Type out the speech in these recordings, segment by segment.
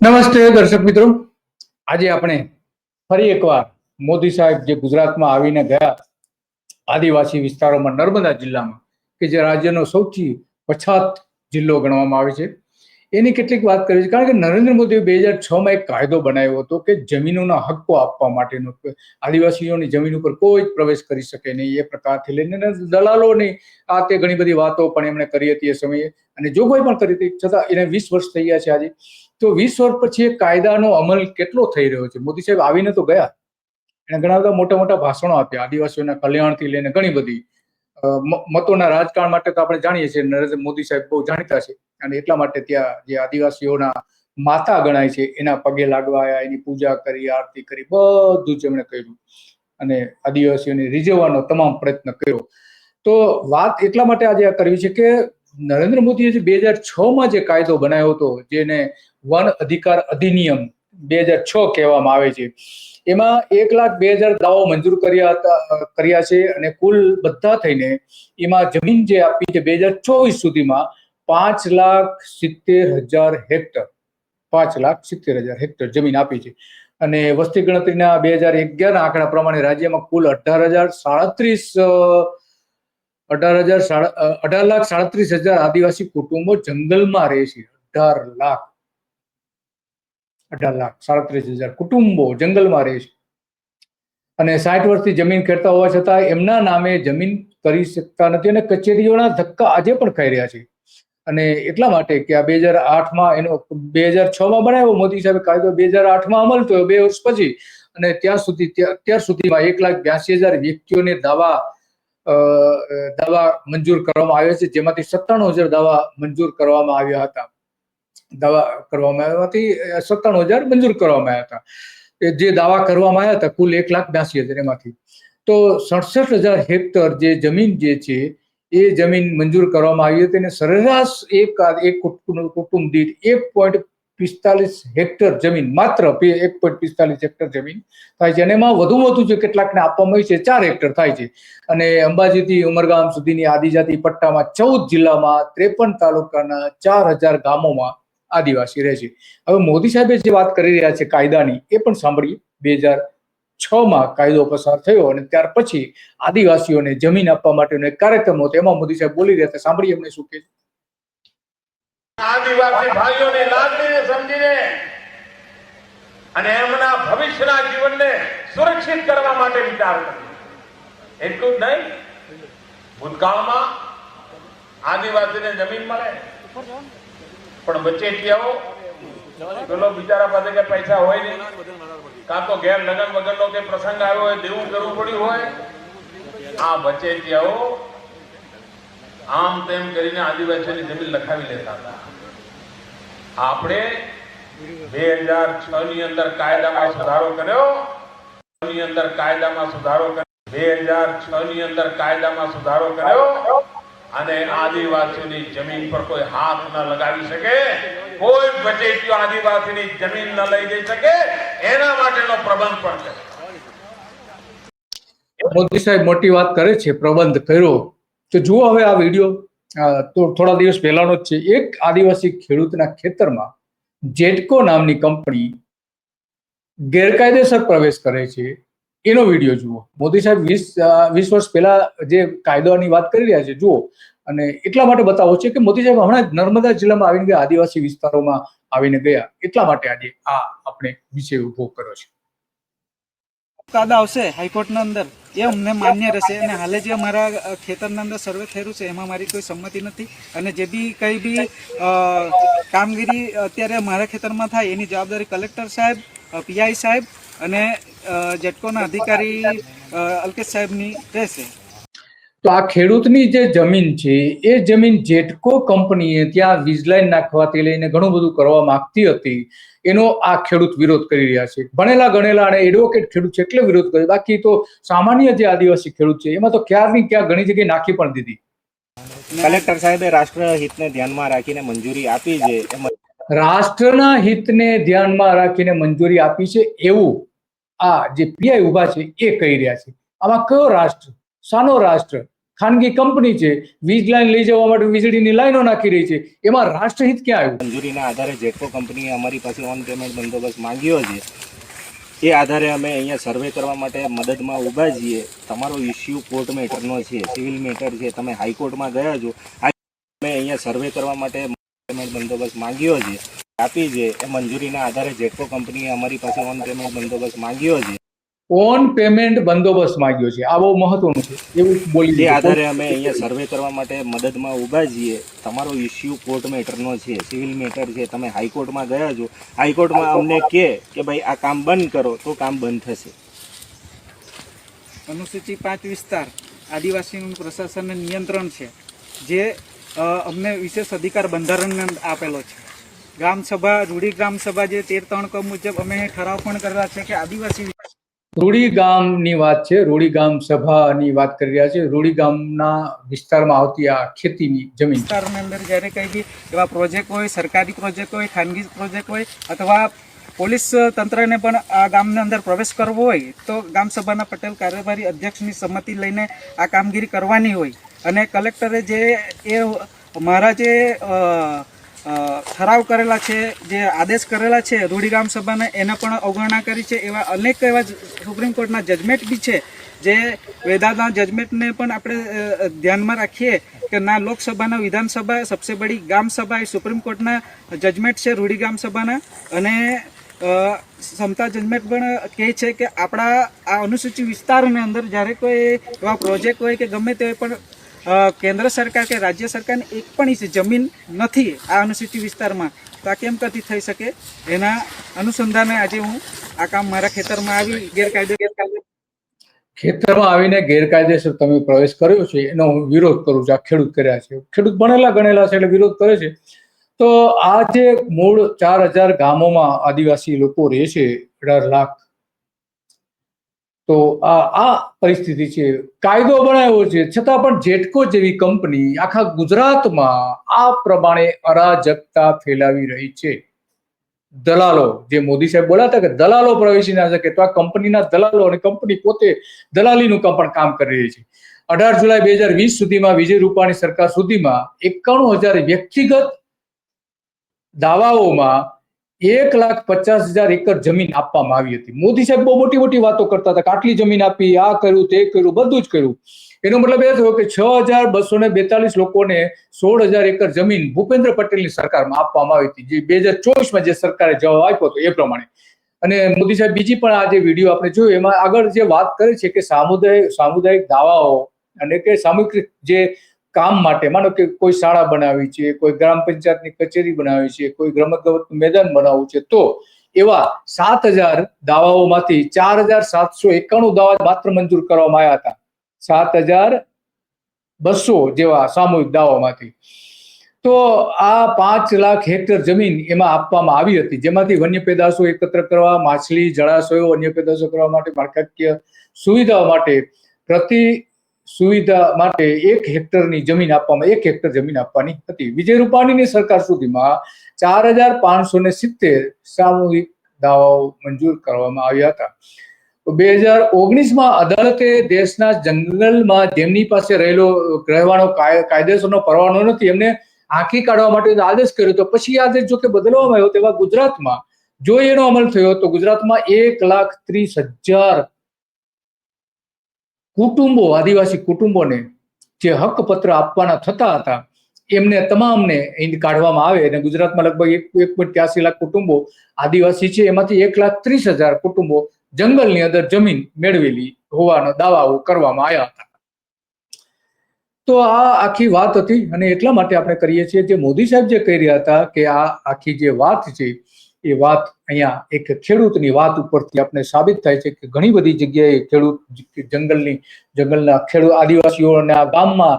નમસ્તે દર્શક મિત્રો. આજે આપણે ફરી એકવાર મોદી સાહેબ જે ગુજરાતમાં આવીને ગયા આદિવાસી વિસ્તારોમાં નર્મદા જિલ્લામાં, કે જે રાજ્યનો સૌથી પછાત જિલ્લો ગણવામાં આવે છે. એની કેટલીક વાત કરી છે? કારણ કે નરેન્દ્ર મોદીએ બે હજાર છમાં એક કાયદો બનાવ્યો હતો કે જમીનોના હક્કો આપવા માટેનો. આદિવાસીઓની જમીન ઉપર કોઈ જ પ્રવેશ કરી શકે નહીં. એ પ્રકારથી લઈને દલાલોની આ તે ઘણી બધી વાતો પણ એમણે કરી હતી એ સમયે. અને જોગવાઈ પણ કરી હતી. છતાં એને વીસ વર્ષ થઈ ગયા છે આજે. તો વીસ વર્ષ પછી એ કાયદાનો અમલ કેટલો થઈ રહ્યો છે? મોદી સાહેબ આવીને તો ગયા. એને ઘણા બધા મોટા મોટા ભાષણો આપ્યા. આદિવાસીઓના કલ્યાણથી લઈને ઘણી બધી. મતોના રાજકારણ માટે તો આપણે જાણીએ છીએ. નરેન્દ્ર મોદી સાહેબ બહુ જાણીતા છે. અને એટલા માટે ત્યાં જે આદિવાસીઓના માતા ગણાય છે, એના પગે લાગવા એની પૂજા કરી, આરતી કરી, બધું જ એમણે કર્યું. અને આદિવાસીઓને રીઝવવાનો તમામ પ્રયત્ન કર્યો. તો વાત એટલા માટે આજે આ કરવી છે કે નરેન્દ્ર મોદીએ જે બે હજાર છ માં જે કાયદો બનાવ્યો હતો, જેને વન અધિકાર અધિનિયમ બે હજાર છ કહેવામાં આવે છે, એમાં એક લાખ બે હજાર દાવો મંજૂર કર્યા હતા, કર્યા છે અને કુલ બધા થઈને એમાં જમીન જે આપી છે બે હજાર ચોવીસ સુધીમાં પાંચ લાખ સિત્તેર હજાર હેક્ટર. પાંચ લાખ સિત્તેર હજાર હેક્ટર જમીન આપી છે. અને વસ્તી ગણતરીના બે હજાર અગિયારના આંકડા પ્રમાણે રાજ્યમાં કુલ અઢાર હજાર સાડત્રીસ અઢાર હજાર સાડા અઢાર લાખ સાડત્રીસ હજાર આદિવાસી કુટુંબો જંગલમાં રહે છે. અઢાર લાખ અઢાર લાખ સાડત્રીસ હજાર કુટુંબો જંગલમાં રહે છે. અને સાઠ વર્ષથી જમીન ખેડતા હોવા છતાં એમના નામે જમીન કરી શકતા નથી અને કચેરીઓના ધક્કા આજે પણ ખાઈ રહ્યા છે. અને એટલા માટે કે આ બે હજાર આઠમાં એનો બે હજાર છ માં બનાવ્યો મોદી સાહેબે કાયદો બે હજાર આઠમાં અમલ થયો બે વર્ષ પછી. અને ત્યાં સુધી ત્યાં- અત્યાર સુધીમાં એક લાખ બ્યાસી હજાર વ્યક્તિઓને દાવા દાવા મંજૂર કરવામાં આવ્યા છે, જેમાંથી સત્તાણું હજાર દાવા મંજૂર કરવામાં આવ્યા હતા. દાવા કરવામાં આવ્યા હતી સત્તાણું હજાર મંજૂર કરવામાં આવ્યા હતા. જે દાવા કરવામાં આવ્યા હતા, કુલ એક લાખ બ્યાસી હજાર એમાંથી. તો સડસઠ હજાર હેક્ટર જે જમીન જે છે એ જમીન મંજૂર કરવામાં આવી હતી અને સરેરાશ એક એક કુટુંબ દીઠ એક પોઈન્ટ પિસ્તાલીસ હેક્ટર જમીન, માત્ર એક પોઈન્ટ પિસ્તાલીસ હેક્ટર જમીન થાય છે. અને એમાં વધુમાં વધુ જે કેટલાકને આપવામાં આવી છે, ચાર હેક્ટર થાય છે. અને અંબાજીથી ઉમરગામ સુધીની આદિજાતિ પટ્ટામાં ચૌદ જિલ્લામાં ત્રેપન તાલુકાના ચાર હજાર ગામોમાં આદિવાસી રહે છે. હવે મોદી સાહેબે જે વાત કરી રહ્યા છે કાયદાની, એ પણ સાંભળીએ. બે હજાર માં કાયદો પસાર થયો અને ત્યાર પછી આદિવાસીઓને જમીન આપવા માટેનો એક કાર્યક્રમ હતો. એમાં મોદી સાહેબ બોલી રહ્યા સાંભળીએ એમને શું કહે આદિવાસી ભાઈઓને લાગણીને સમજીને અને એમના ભવિષ્યના જીવનને સુરક્ષિત કરવા માટે વિચાર એટલું જ નહીં, ભૂતકાળમાં આદિવાસીને જમીન મળે. પણ વચેટિયાઓ પેલો બિચારા પાસે કે પૈસા હોય નહીં, કાં તો ઘેર લગન વગરનો કે પ્રસંગ આવ્યો હોય, દેવું કરવું પડ્યું હોય, આ વચેટિયાઓ આમ તેમ કરીને આદિવાસીઓની જમીન લખાવી લેતા હતા. આપણે બે હજાર છ ની અંદર કાયદામાં સુધારો કર્યો ની અંદર કાયદામાં સુધારો કર્યો, બે હજાર છ ની અંદર કાયદામાં સુધારો કર્યો, અને આદિવાસીઓની જમીન પર કોઈ હાથ ન લગાવી શકે. કોઈ ભટેટીઓ આદિવાસીની જમીન ન લઈ જઈ શકે, એના માટેનો પ્રબંધ પણ કર્યો મોદી સાહેબ મોટી વાત કરે છે, પ્રબંધ કર્યો. તો જુઓ હવે આ વીડિયો તો થોડા દિવસ પહેલાનો જ છે. એક આદિવાસી ખેડૂતના ખેતરમાં જેટકો નામની કંપની ગેરકાયદેસર પ્રવેશ કરે છે. એનો વીડિયો જુઓ. મોદી સાહેબ વીસ વીસ વર્ષ પહેલા જે કાયદાની વાત કરી રહ્યા છે, જુઓ. અને એટલા માટે બતાવો છે કે મોદી સાહેબ હમણાં નર્મદા જિલ્લામાં આવીને ગયા, આદિવાસી વિસ્તારોમાં આવીને ગયા. એટલા માટે આજે આ આપણે વિષય ઊભો કર્યો છે. કાયદા આવશે હાઈકોર્ટના અંદર. એ અમને માન્ય રહેશે અને હાલે જે અમારા ખેતરના અંદર સર્વે થયેલું છે, એમાં મારી કોઈ સંમતિ નથી. અને જે બી કંઈ બી કામગીરી અત્યારે મારા ખેતરમાં થાય, એની જવાબદારી કલેક્ટર સાહેબ પીઆઈ સાહેબ અને જેટકોના અધિકારી અલ્કેશ સાહેબની રહેશે. તો આ ખેડૂતની જે જમીન છે એ જમીન જેટકો કંપનીએ ત્યાં વીજલાઈન નાખવાથી લઈને ઘણું બધું કરવા માંગતી હતી એનો આ ખેડૂત વિરોધ કરી રહ્યા છે. ભણેલા ગણેલા અને એડવોકેટ ખેડૂત છે એટલે વિરોધ કર્યો. બાકી તો સામાન્ય જે આદિવાસી ખેડૂત છે એમાં તો ક્યારની ક્યાં ઘણી જગ્યાએ નાખી પણ દીધી. કલેક્ટર સાહેબે રાષ્ટ્રહિતને ધ્યાનમાં રાખીને મંજૂરી આપી છે. રાષ્ટ્રના હિતને ધ્યાનમાં રાખીને મંજૂરી આપી છે એવું આ જે પીઆઈ ઊભા છે એ કહી રહ્યા છે. આમાં કયો રાષ્ટ્ર? શાનો રાષ્ટ્ર? ખાનગી કંપની છે, વીજ લાઈન લઈ જવા માટે વીજળીની લાઈનો નાખી રહી છે. એમાં રાષ્ટ્રહિત ક્યાં આવ્યું? મંજૂરીના આધારે જેટકો કંપનીએ અમારી પાસે ઓન પેમેન્ટ બંદોબસ્ત માંગ્યો છે, એ આધારે અમે અહીંયા સર્વે કરવા માટે મદદમાં ઊભા છીએ. તમારો ઇસ્યુ કોર્ટ મેટરનો છે સિવિલ મેટર છે, તમે હાઈકોર્ટમાં ગયા છો. અમે અહીંયા સર્વે કરવા માટે પેમેન્ટ બંદોબસ્ત માંગ્યો છે. આપી છે, એ મંજૂરીના આધારે જેટકો કંપનીએ અમારી પાસે ઓન પેમેન્ટ બંદોબસ્ત માંગ્યો છે. ઓન પેમેન્ટ બંદોબસ્ત માંગ્યો છે. આ બહુ મહત્વનું છે. એવું બોલી જે આધારે અમે અહીંયા સર્વે કરવા માટે મદદમાં ઊભા છીએ. તમારો ઇસ્યુ કોર્ટ મેટરનો છે. સિવિલ મેટર છે. તમે હાઈકોર્ટમાં ગયા છો. હાઈકોર્ટમાં અમને કહે કે ભાઈ આ કામ બંધ કરો તો કામ બંધ થશે. અનુસૂચિ પાંચ વિસ્તાર આદિવાસીનું પ્રશાસનને નિયંત્રણ છે. જે અમને વિશેષ અધિકાર બંધારણને આપેલો છે. ગ્રામસભા સભા ગ્રામસભા જે તેર ત્રણ ક મુજબ અમે ઠરાવ પણ કરેલા છે કે આદિવાસી રૂડી ગામની વાત છે રૂડી ગામ સભાની વાત કરી રહ્યા છે. રૂડી ગામના વિસ્તારમાં આવતી આ ખેતીની જમીન. વિસ્તારની અંદર જ્યારે કંઈ બી એવા પ્રોજેક્ટ હોય, સરકારી પ્રોજેક્ટ હોય, ખાનગી પ્રોજેક્ટ હોય અથવા પોલીસ તંત્રને પણ આ ગામની અંદર પ્રવેશ કરવો હોય, તો ગામ સભાના પટેલ કાર્યવાહી અધ્યક્ષની સંમતિ લઈને આ કામગીરી કરવાની હોય. અને કલેક્ટરે જે, એ મારા જે ઠરાવ કરેલા છે, જે આદેશ કરેલા છે રૂડી ગામ સભાને એને પણ અવગણના કરી છે, એવા અનેક એવા સુપ્રીમ કોર્ટના જજમેન્ટ બી છે, જે વેદાના જજમેન્ટને પણ આપણે ધ્યાનમાં રાખીએ કે ના લોકસભાના વિધાનસભા સબસે બડી ગામ સભા એ સુપ્રીમ કોર્ટના જજમેન્ટ છે રૂડી ગામ સભાના, અને ક્ષમતા જજમેન્ટ પણ કહે છે કે આપણા આ અનુસૂચિત વિસ્તારની અંદર જ્યારે કોઈ એવા પ્રોજેક્ટ હોય કે ગમે તે પણ કેન્દ્ર સરકાર કે રાજ્ય સરકારને એક પણ જમીન નથી આ અનુસૂચિત વિસ્તારમાં. તો આ કેમ કથી થઈ શકે? એના અનુસંધાને આજે હું આ કામ મારા ખેતરમાં આવી ગેરકાયદે ગેરકાયદે ખેતરમાં આવીને ગેરકાયદેસર તમે પ્રવેશ કર્યો છે, એનો હું વિરોધ કરું છું, આ ખેડૂત કર્યા છે. ખેડૂત ભણેલા ગણેલા છે એટલે વિરોધ કરે છે. તો આ જે મૂળ ચાર હજાર ગામોમાં આદિવાસી લોકો રહે છે, અઢાર લાખ તો આ આ પરિસ્થિતિ છે. કાયદો બનાવ્યો છે. છતાં પણ જેટકો જેવી કંપની આખા ગુજરાતમાં આ પ્રમાણે અરાજકતા ફેલાવી રહી છે. દલાલો, જે મોદી સાહેબ બોલ્યા હતા કે દલાલો પ્રવેશી ના શકે, તો આ કંપનીના દલાલો અને કંપની પોતે દલાલીનું પણ કામ કરી રહી છે. અઢાર જુલાઈ બે હજાર વીસ સુધીમાં વિજય રૂપાણી સરકાર સુધીમાં એકાણું હજાર વ્યક્તિગત દાવાઓમાં એક લાખ પચાસ હજાર એકર જમીન આપવામાં આવી હતી. મોદી સાહેબ બહુ મોટી મોટી વાતો કરતા હતા. આટલી જમીન આપી, આ કર્યું, તે કર્યું, બધું જ કર્યું. એનો મતલબ એ થયો કે છ હજાર બસો ને બેતાલીસ લોકોને સોળ હજાર એકર જમીન ભૂપેન્દ્ર પટેલની સરકારમાં આપવામાં આવી હતી. જે બે હજાર ચોવીસમાં જે સરકારે જવાબ આપ્યો હતો એ પ્રમાણે. અને મોદી સાહેબ બીજી પણ આ જે વીડિયો આપણે જોયો, એમાં આગળ જે વાત કરે છે કે સામુદાયિક સામુદાયિક દાવાઓ અને કે સામૂહિક જે કામ માટે. માનો કે કોઈ શાળા બનાવી છે, કોઈ ગ્રામ પંચાયતની કચેરી બનાવી છે, કોઈ રમત ગમતનું મેદાન બનાવવું છે, તો એવા સાત હજાર દાવાઓમાંથી ચાર હજાર સાતસો એકાણું દાવા માત્ર મંજૂર કરવામાં આવ્યા હતા. સાત હજાર બસો જેવા સામૂહિક દાવામાંથી. તો આ પાંચ લાખ હેક્ટર જમીન એમાં આપવામાં આવી હતી. જેમાંથી વન્ય પેદાશો એકત્ર કરવા, માછલી, જળાશયો વન્ય પેદાશો કરવા માટે માળખાકીય સુવિધાઓ માટે પ્રતિ સુવિધા માટે એક હેક્ટરની જમીન આપવામાં, એક હેક્ટર જમીન આપવાની હતી. વિજય રૂપાણીની સરકાર સુધીમાં ચાર હજાર પાંચસો ને સિત્તેર સામૂહિક દાવાઓ મંજૂર કરવામાં આવ્યા હતા. બે હજાર ઓગણીસમાં અદાલતે દેશના જંગલમાં જેમની પાસે રહેલો, રહેવાનો કાય- કાયદેસરનો પરવાનો નથી, એમને આંખી કાઢવા માટે આદેશ કર્યો તો પછી આદેશ જો કે બદલવામાં આવ્યો, તેવા ગુજરાતમાં જો એનો અમલ થયો, તો ગુજરાતમાં એક લાખ ત્રીસ હજાર કુટુંબો, આદિવાસી કુટુંબોને જે હકપત્ર આપવાના થતા હતા, એમને તમામને અહીં કાઢવામાં આવે અને ગુજરાતમાં લગભગ એક એક પોઈન્ટ ત્યાસી લાખ કુટુંબો આદિવાસી છે. એમાંથી એક લાખ ત્રીસ હજાર કુટુંબો જંગલની અંદર જમીન મેળવેલી હોવાના દાવાઓ કરવામાં આવ્યા હતા. તો આ આખી વાત હતી અને એટલા માટે આપણે કરીએ છીએ જે મોદી સાહેબ જે કહી રહ્યા હતા કે આ આખી જે વાત છે એ વાત અહીંયા એક ખેડૂતની વાત ઉપરથી આપણે સાબિત થાય છે કે ઘણી બધી જગ્યાએ ખેડૂત જંગલની, જંગલના ખેડૂત આદિવાસીઓના ગામમાં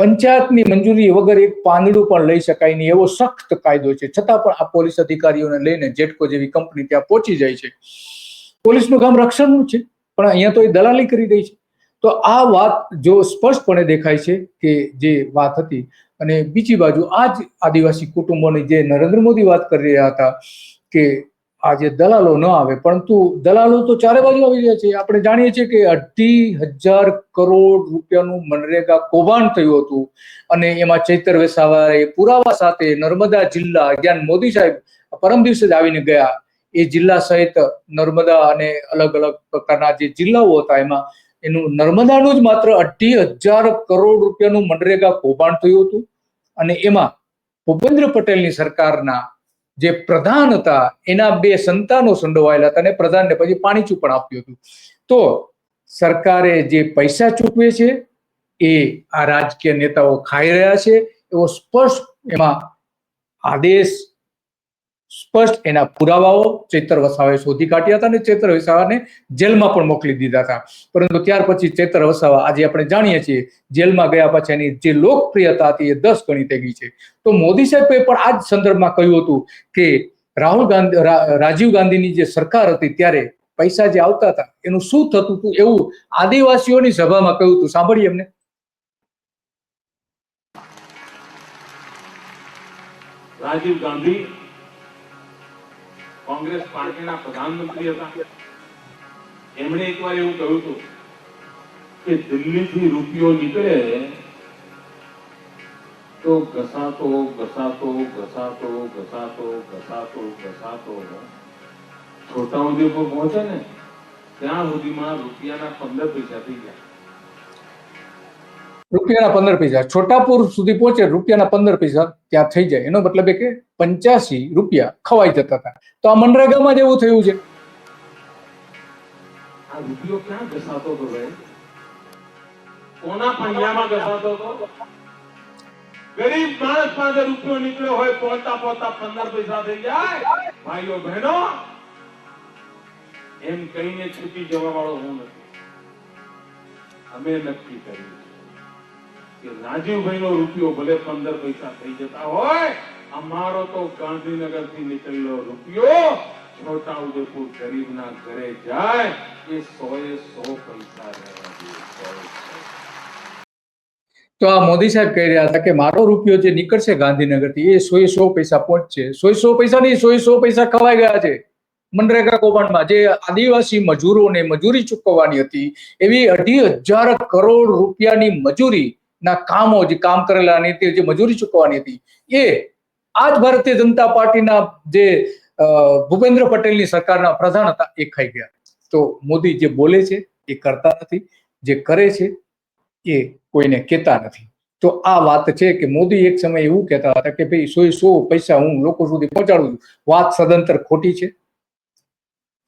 પંચાયતની મંજૂરી વગર એક પાંદડું પણ લઈ શકાય નહીં એવો સખ્ત કાયદો છે. છતાં પણ આ પોલીસ અધિકારીઓને લઈને જેટકો જેવી કંપની ત્યાં પહોંચી જાય છે. પોલીસનું કામ રક્ષણનું છે, પણ અહીંયા તો એ દલાલી કરી રહી છે. તો આ વાત જો સ્પષ્ટપણે દેખાય છે કે જે વાત હતી, અને બીજી બાજુ આ જ આદિવાસી કુટુંબોની જે નરેન્દ્ર મોદી વાત કરી રહ્યા હતા કે આ જે દલાલો ન આવે, પરંતુ દલાલો તો ચારે બાજુ આવી રહ્યા છે. આપણે જાણીએ છીએ કે અઢી હજાર કરોડ રૂપિયાનું મનરેગા કૌભાંડ થયું હતું, અને એમાં ચૈતર વેસાવાએ પુરાવા સાથે નર્મદા જિલ્લા, જ્ઞાન મોદી સાહેબ પરમ દિવસે જ આવીને ગયા. એ જિલ્લા સહિત નર્મદા અને અલગ અલગ પ્રકારના જે જિલ્લાઓ હતા એમાં એનું નર્મદાનું જ માત્ર અઢી હજાર કરોડ રૂપિયાનું મનરેગા કૌભાંડ થયું હતું. અને એમાં ભૂપેન્દ્ર પટેલની સરકારના જે પ્રધાન હતા, એના બે સંતાનો સંડોવાયેલા હતા અને પ્રધાનને પછી પાણીચું પણ આપ્યું હતું. તો સરકારે જે પૈસા ચૂકવે છે, એ આ રાજકીય નેતાઓ ખાઈ રહ્યા છે. એવો સ્પષ્ટ એમાં આદેશ સ્પષ્ટ એના પુરાવાઓ ચેતર વસાવાએ શોધી કાઢ્યા હતા અને ચેતર વસાવાને જેલમાં પણ મોકલી દીધા હતા. પરંતુ ત્યાર પછી ચેતર વસાવા આજે આપણે જાણીએ છીએ, જેલમાં ગયા પછી એની જે લોકપ્રિયતા હતી એ દસ ગણી થઈ ગઈ છે. તો મોદી સાહેબે પણ આ જ સંદર્ભમાં કહ્યું હતું કે રાહુલ ગાંધી રાજીવ ગાંધીની જે સરકાર હતી ત્યારે પૈસા જે આવતા હતા, એનું શું થતું હતું એવું આદિવાસીઓની સભામાં કહ્યું હતું. સાંભળીએ એમને રાજીવ ગાંધી કોંગ્રેસ પાર્ટીના પ્રધાનમંત્રી હતા. એમણે એકવાર એવું કહ્યું હતું કે દિલ્હીથી રૂપિયો નીકળે તો ઘસાતો ઘસાતો ઘસાતો ઘસાતો ઘસાતો ઘસાતો. છોટા છોટાઉદેપુર પહોંચે ને, ત્યાં સુધીમાં રૂપિયાના પંદર પૈસા થઈ ગયા. રૂપિયાના પંદર પૈસા. છોટાપુર સુધી પહોંચે રૂપિયાના પંદર પૈસા, ત્યાં થઈ જાય. એનો મતલબ એ કે પંચ્યાસી રૂપિયા ખવાઈ જતા હતા. તો આ મનરેગામાં જ એવું થયું છે. નીકળ્યો હોય, પોતા પોતા એમ કહીને છૂટી જવા વાળો નથી. અમે નક્કી કર્યું કે રાજીવભાઈ નો રૂપિયો ભલે પંદર પૈસા થઈ જતા હોય અમારો તો ગાંધીનગરથી નીકળેલો રૂપિયો છોટા ઉદેપુર ગરીબના ઘરે જાય, એ સો એ સો પૈસા. તો આ મોદી સાહેબ કહી રહ્યા હતા કે મારો રૂપિયો જે નીકળશે ગાંધીનગરથી, એ સો સો પૈસા પહોંચશે સો સો પૈસા નહીં સો સો પૈસા ખવાઈ ગયા છે મનરેગા કૌભાંડમાં જે આદિવાસી મજૂરોને મજૂરી ચૂકવવાની હતી, એવી અઢી હજાર કરોડ રૂપિયાની મજૂરીના કામો જે કામ કરેલાની તે જે મજૂરી ચૂકવવાની હતી, એ આ જ ભારતીય જનતા પાર્ટીના જે ભૂપેન્દ્ર પટેલની સરકારના પ્રધાન હતા, એ ખાઈ ગયા. તો મોદી જે બોલે છે, એ કરતા નથી. જે કરે છે, એ કોઈને કહેતા નથી. તો આ વાત છે કે મોદી એક સમય એવું કહેતા હતા કે ભાઈ સો સો પૈસા હું લોકો સુધી પહોંચાડું છું. વાત સદંતર ખોટી છે.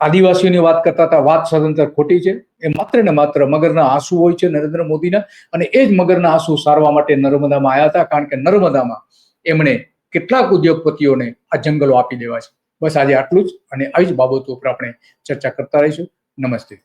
આદિવાસીઓની વાત કરતા હતા, વાત સ્વતંત્ર ખોટી છે. એ માત્ર ને માત્ર મગરના આંસુ હોય છે નરેન્દ્ર મોદીના અને એ જ મગરના આંસુ સારવા માટે નર્મદામાં આવ્યા હતા કારણ કે નર્મદામાં એમણે કેટલાક ઉદ્યોગપતિઓને આ જંગલો આપી દેવા છે. બસ આજે આટલું જ અને આવી જ બાબતો ઉપર આપણે ચર્ચા કરતા રહીશું. નમસ્તે.